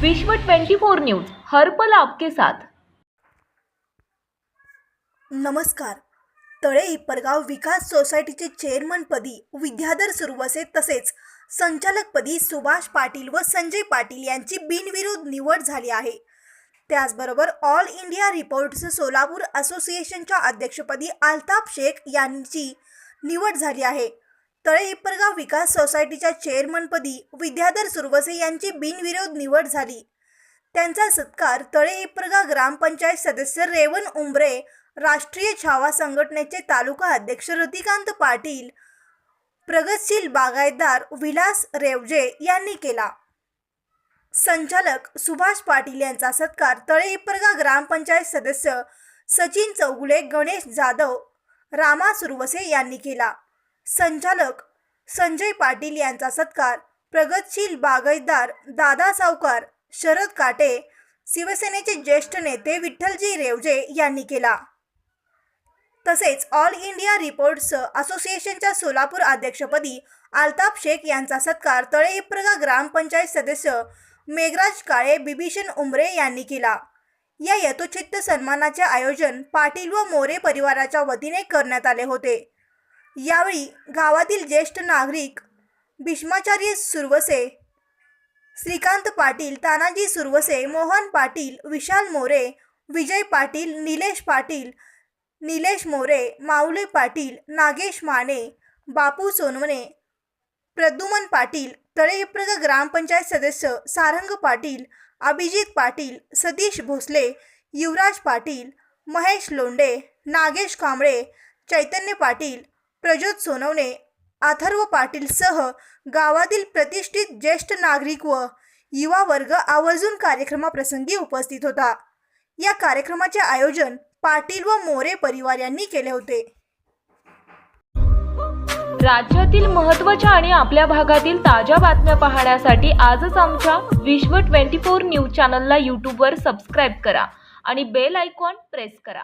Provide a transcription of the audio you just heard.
विश्व 24 न्यूज हर पल आपके साथ. नमस्कार. तळे हिप्परगाव विकास सोसायटीचे चेअरमनपदी विद्याधर सुरवसे तसेच संचालकपदी सुभाष पाटील व संजय पाटील यांची बिनविरोध निवड झाली आहे. त्याचबरोबर ऑल इंडिया रिपोर्ट्स सोलापूर असोसिएशनच्या अध्यक्षपदी आल्ताफ शेख यांची निवड झाली आहे. तळे हिप्परगाव विकास सोसायटीच्या चेअरमनपदी विद्याधर सुरवसे यांची बिनविरोध निवड झाली. त्यांचा सत्कार तळे हिप्परगाव ग्रामपंचायत सदस्य रेवन उंबरे राष्ट्रीय छावा संघटनेचे तालुका अध्यक्ष रतिकांत पाटील प्रगतशील बागायतदार विलास रेवजे यांनी केला. संचालक सुभाष पाटील यांचा सत्कार तळे हिप्परगाव ग्रामपंचायत सदस्य सचिन चौगुले गणेश जाधव रामा सुरवसे यांनी केला. संचालक संजय पाटील यांचा सत्कार प्रगतशील बागायतदार दादा सावकार शरद काटे शिवसेनेचे ज्येष्ठ नेते विठ्ठलजी रेवजे यांनी केला. तसेच ऑल इंडिया रिपोर्ट्स असोसिएशनच्या सोलापूर अध्यक्षपदी आल्ताफ शेख यांचा सत्कार तळे ग्रामपंचायत सदस्य मेघराज काळे बिभीषण उमरे यांनी केला. या यथोचित्त सन्मानाचे आयोजन पाटील व मोरे परिवाराच्या वतीने करण्यात आले होते. यावेळी गावातील ज्येष्ठ नागरिक भीष्माचार्य सुरवसे श्रीकांत पाटील तानाजी सुरवसे मोहन पाटील विशाल मोरे विजय पाटील निलेश पाटील निलेश मोरे माऊले पाटील नागेश माने बापू सोनवणे प्रद्युमन पाटील तळेप्रग ग्रामपंचायत सदस्य सारंग पाटील अभिजित पाटील सतीश भोसले युवराज पाटील महेश लोंडे नागेश कांबळे चैतन्य पाटील प्रज्योत सोनवणे अथर्व पाटीलसह गावातील प्रतिष्ठित ज्येष्ठ नागरिक व युवा वर्ग आवर्जून कार्यक्रमाप्रसंगी उपस्थित होता. या कार्यक्रमाचे आयोजन पाटील व मोरे परिवार यांनी केले होते. राज्यातील महत्त्वाच्या आणि आपल्या भागातील ताज्या बातम्या पाहण्यासाठी आजच आमच्या विश्व 24 न्यूज चॅनलला यूट्यूबवर सबस्क्राईब करा आणि बेल आयकॉन प्रेस करा.